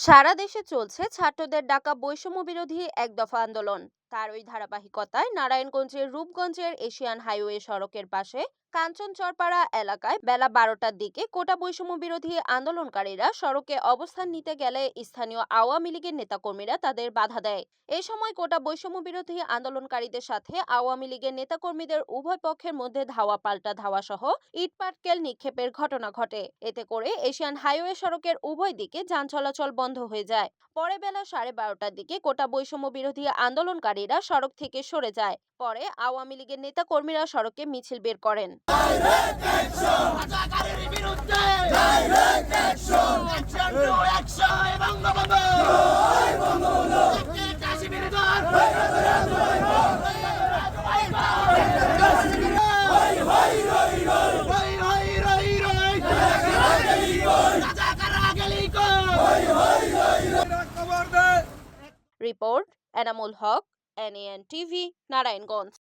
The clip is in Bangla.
সারা দেশে চলছে ছাত্রদের ডাকা বৈষম্য বিরোধী এক দফা আন্দোলন। তার ওই ধারাবাহিকতায় নারায়ণগঞ্জের রূপগঞ্জের এশিয়ান হাইওয়ে সড়কের পাশে কাঞ্চনচরপাড়া এলাকায় বেলা বারোটার দিকে কোটা বৈষম্য বিরোধী আন্দোলনকারীরা সড়কে অবস্থান নিতে গেলে স্থানীয় আওয়ামী লীগের নেতাকর্মীরা তাদের বাধা দেয়। এ সময় কোটা বৈষম্য বিরোধী আন্দোলনকারীদের সাথে আওয়ামী লীগের নেতাকর্মীদের উভয় পক্ষের মধ্যে ধাওয়া পাল্টা ধাওয়া সহ ইটপাটকেল নিক্ষেপের ঘটনা ঘটে। এতে করে এশিয়ান হাইওয়ে সড়কের উভয় দিকে যান চলাচল বন্ধ হয়ে যায়। পরে বেলা সাড়ে বারোটার দিকে কোটা বৈষম্য বিরোধী আন্দোলনকারীরা সড়ক থেকে সরে যায় পরে আওয়ামী লীগের নেতাকর্মীরা সড়কে মিছিল বের করেন report Enamul Haq NANTV, Narayan Gons.